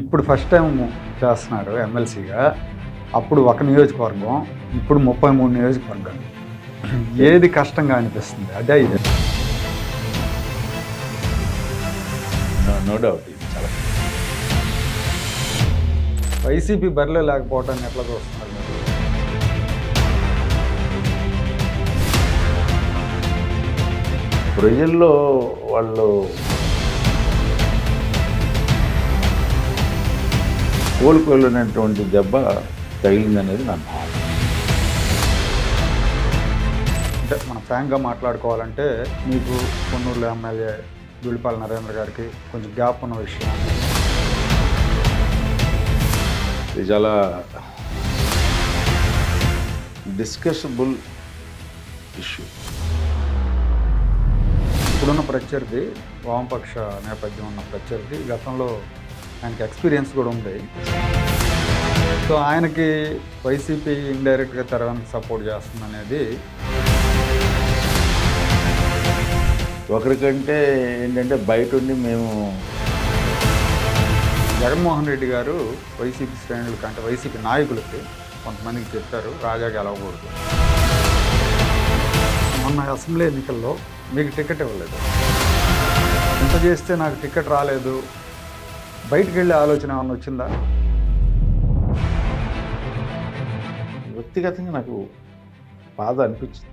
ఇప్పుడు first time చేస్తున్నారు ఎమ్మెల్సీగా. అప్పుడు ఒక నియోజకవర్గం ఇప్పుడు ముప్పై మూడు నియోజకవర్గాలు. ఏది కష్టంగా అనిపిస్తుంది? అదే ఇది. నో డౌట్ ఇది చాలా వైసీపీ బరిలో లేకపోవటాన్ని ఎట్లా చూస్తున్నారు? ప్రజల్లో వాళ్ళు కోలుకోలేనటువంటి దెబ్బ తగిలిందనేది నా భావన. అంటే మనం ఫ్రాంక్గా మాట్లాడుకోవాలంటే మీకు కొన్నూరులో ఎమ్మెల్యే దులిపాల నరేంద్ర గారికి కొంచెం గ్యాప్ ఉన్న విషయం. ఇది చాలా డిస్కసబుల్ ఇష్యూ. ఇప్పుడున్న ప్రత్యర్థి వామపక్ష నేపథ్యం ఉన్న ప్రత్యర్థి గతంలో ఆయనకి ఎక్స్పీరియన్స్ కూడా ఉంది సో ఆయనకి వైసీపీ ఇండైరెక్ట్గా తెరవడానికి సపోర్ట్ చేస్తుంది అనేది ఒకరికంటే ఏంటంటే బయట ఉండి మేము జగన్మోహన్ రెడ్డి గారు వైసీపీ శ్రేణులకి అంటే వైసీపీ నాయకులకి కొంతమందికి చెప్పారు రాజా గెలవకూడదు. మొన్న అసెంబ్లీ ఎన్నికల్లో మీకు టికెట్ ఇవ్వలేదు. ఇంత చేస్తే నాకు టికెట్ రాలేదు. బయటికి వెళ్ళే ఆలోచన ఏమన్నా వచ్చిందా? వ్యక్తిగతంగా నాకు బాధ అనిపించింది.